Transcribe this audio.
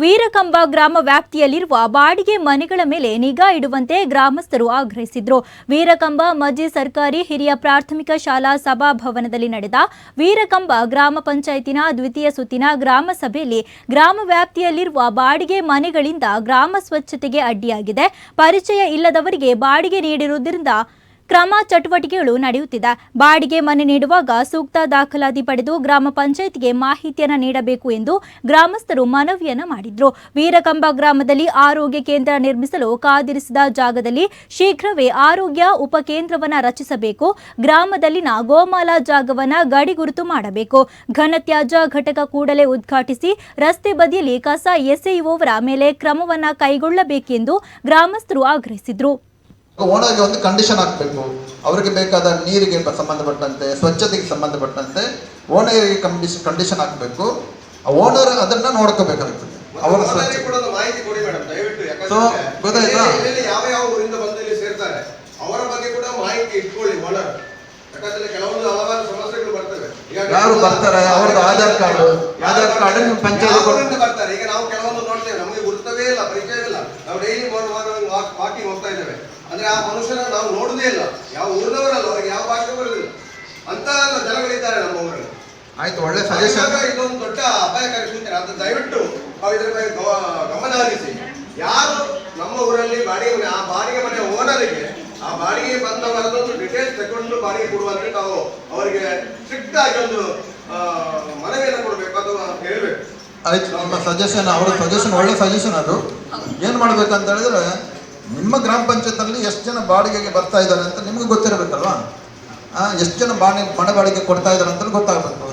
ವೀರಕಂಬ ಗ್ರಾಮ ವ್ಯಾಪ್ತಿಯಲ್ಲಿರುವ ಬಾಡಿಗೆ ಮನೆಗಳ ಮೇಲೆ ನಿಗಾ ಇಡುವಂತೆ ಗ್ರಾಮಸ್ಥರು ಆಗ್ರಹಿಸಿದ್ರು. ವೀರಕಂಬ ಮಜಿ ಸರ್ಕಾರಿ ಹಿರಿಯ ಪ್ರಾಥಮಿಕ ಶಾಲಾ ಸಭಾಭವನದಲ್ಲಿ ನಡೆದ ವೀರಕಂಬ ಗ್ರಾಮ ಪಂಚಾಯತಿನ ದ್ವಿತೀಯ ಸುತ್ತಿನ ಗ್ರಾಮ ಸಭೆಯಲ್ಲಿ ಗ್ರಾಮ ವ್ಯಾಪ್ತಿಯಲ್ಲಿರುವ ಬಾಡಿಗೆ ಮನೆಗಳಿಂದ ಗ್ರಾಮ ಸ್ವಚ್ಛತೆಗೆ ಅಡ್ಡಿಯಾಗಿದೆ. ಪರಿಚಯ ಇಲ್ಲದವರಿಗೆ ಬಾಡಿಗೆ ನೀಡಿರುವುದರಿಂದ ಕ್ರಮ ಚಟುವಟಿಕೆಗಳು ನಡೆಯುತ್ತಿದೆ. ಬಾಡಿಗೆ ಮನೆ ನೀಡುವಾಗ ಸೂಕ್ತ ದಾಖಲಾತಿ ಪಡೆದು ಗ್ರಾಮ ಪಂಚಾಯತ್ಗೆ ಮಾಹಿತಿಯನ್ನು ನೀಡಬೇಕು ಎಂದು ಗ್ರಾಮಸ್ಥರು ಮನವಿಯನ್ನು ಮಾಡಿದ್ರು. ವೀರಕಂಬ ಗ್ರಾಮದಲ್ಲಿ ಆರೋಗ್ಯ ಕೇಂದ್ರ ನಿರ್ಮಿಸಲು ಕಾದಿರಿಸಿದ ಜಾಗದಲ್ಲಿ ಶೀಘ್ರವೇ ಆರೋಗ್ಯ ಉಪಕೇಂದ್ರವನ್ನು ರಚಿಸಬೇಕು. ಗ್ರಾಮದಲ್ಲಿನ ಗೋಮಾಲ ಜಾಗವನ್ನು ಗಡಿಗುರುತು ಮಾಡಬೇಕು. ಘನತ್ಯಾಜ್ಯ ಘಟಕ ಕೂಡಲೇ ಉದ್ಘಾಟಿಸಿ ರಸ್ತೆ ಬದಿಯಲ್ಲಿ ಕಸ ಎಸೆಯುವವರ ಮೇಲೆ ಕ್ರಮವನ್ನು ಕೈಗೊಳ್ಳಬೇಕೆಂದು ಗ್ರಾಮಸ್ಥರು ಆಗ್ರಹಿಸಿದ್ರು. ಓನರ್ಗೆ ಒಂದು ಕಂಡೀಷನ್ ಹಾಕಬೇಕು ಅವರಿಗೆ ಬೇಕಾದ ನೀರಿಗೆ ಸಂಬಂಧಪಟ್ಟಂತೆ ಸ್ವಚ್ಛತೆಗೆ ಸಂಬಂಧಪಟ್ಟಂತೆ ಓನರ್ಗೆ ಕಂಡೀಷನ್ ಕಂಡೀಷನ್ ಹಾಕಬೇಕು ಓನರ್ ಅದನ್ನ ನೋಡ್ಕೋಬೇಕಾಗ್ತದೆ ಅವರ ಓನರ್ಗೆ ಸ್ವಚ್ಛ ಕೂಡ ಮಾಹಿತಿ ಕೊಡಿ ಮೇಡಮ್ ದಯವಿಟ್ಟು So, ಗೊತ್ತಾಯ್ತಾ? ಯಾವ ಯಾವ ಊರಿಂದ ಬಂದು ಇಲ್ಲಿ ಸೇರ್ತಾರೆ ಅವರ ಬಗ್ಗೆ ಕೂಡ ಮಾಹಿತಿ ಇಟ್ಕೊಳ್ಳಿ ಓನರ್ ಯಾಕಂದ್ರೆ ಕೆಲವೊಂದು ಹಲವಾರು ಸಮಸ್ಯೆಗಳು ಬರ್ತವೆ. ಯಾರು ಬರ್ತಾರೆ? ಅವ್ರದ್ದು ಆಧಾರ್ ಕಾರ್ಡ್. ಆಧಾರ್ ಕಾರ್ಡ್ ನಿಮ್ಮ ಪಂಚಾಯತ್ ಬರ್ತಾರೆ? ಈಗ ನಾವು ಕೆಲವೊಂದು ನೋಡ್ತೇವೆ ನಮಗೆ ಗುರುತವೇ ಇಲ್ಲ ಪರಿಚಯ ಇಲ್ಲ. ನಾವು ಡೈಲಿ ವಾಕಿಂಗ್ ಹೋಗ್ತಾ ಇದ್ದೇವೆ. ಅಂದ್ರೆ ಆ ಮನುಷ್ಯನ ನಾವು ನೋಡುದೇ ಇಲ್ಲ. ಯಾವ ಊರಿನವರಲ್ಲ ಅವ್ರಿಗೆ ಯಾವ ಭಾಷೆ ಬರುದಿಲ್ಲ. ಅಂತ ಜನಗಳಿದ್ದಾರೆ ನಮ್ಮ ಊರಲ್ಲಿ. ಆಯ್ತು ಒಳ್ಳೆ ಸಜೆಷನ್ ಇದೊಂದು ದೊಡ್ಡ ಅಪಾಯಕಾರಿ ಸೂಚನೆ. ಅದು ದಯವಿಟ್ಟು ನಾವು ಇದರ ಬಗ್ಗೆ ಗಮನ ಹರಿಸಿ. ಯಾರು ನಮ್ಮ ಊರಲ್ಲಿ ಬಾಡಿಗೆ ಮನೆ ಆ ಬಾಡಿಗೆ ಮನೆ ಓನರಿಗೆ ಆ ಬಾಡಿಗೆ ಬಂದವರದೊಂದು ಡಿಟೇಲ್ಸ್ ತಗೊಂಡು ಬಾಡಿಗೆ ಕೊಡುವಂತೆ ನಾವು ಅವರಿಗೆ ಸ್ಟ್ರಿಕ್ಟ್ ಆಗಿ ಒಂದು ಮನವಿಯನ್ನು ಕೊಡಬೇಕು ಅಥವಾ ಹೇಳ್ಬೇಕು. ಆಯ್ತು ನಮ್ಮ ಸಜೆಷನ್ ಅವರ ಸಜೆಷನ್ ಒಳ್ಳೆ ಸಜೆಷನ್ ಅದು. ಏನು ಮಾಡ್ಬೇಕಂತ ಹೇಳಿದ್ರೆ ನಿಮ್ಮ ಗ್ರಾಮ ಪಂಚಾಯತ್ನಲ್ಲಿ ಎಷ್ಟು ಜನ ಬಾಡಿಗೆಗೆ ಬರ್ತಾ ಇದ್ದಾರೆ ಅಂತ ನಿಮಗೆ ಗೊತ್ತಿರಬೇಕಲ್ವಾ? ಎಷ್ಟು ಜನ ಬಾಡಿ ಮನೆ ಬಾಡಿಗೆ ಕೊಡ್ತಾ ಇದ್ದಾರೆ ಅಂತ ಗೊತ್ತಾಗಬೇಕು.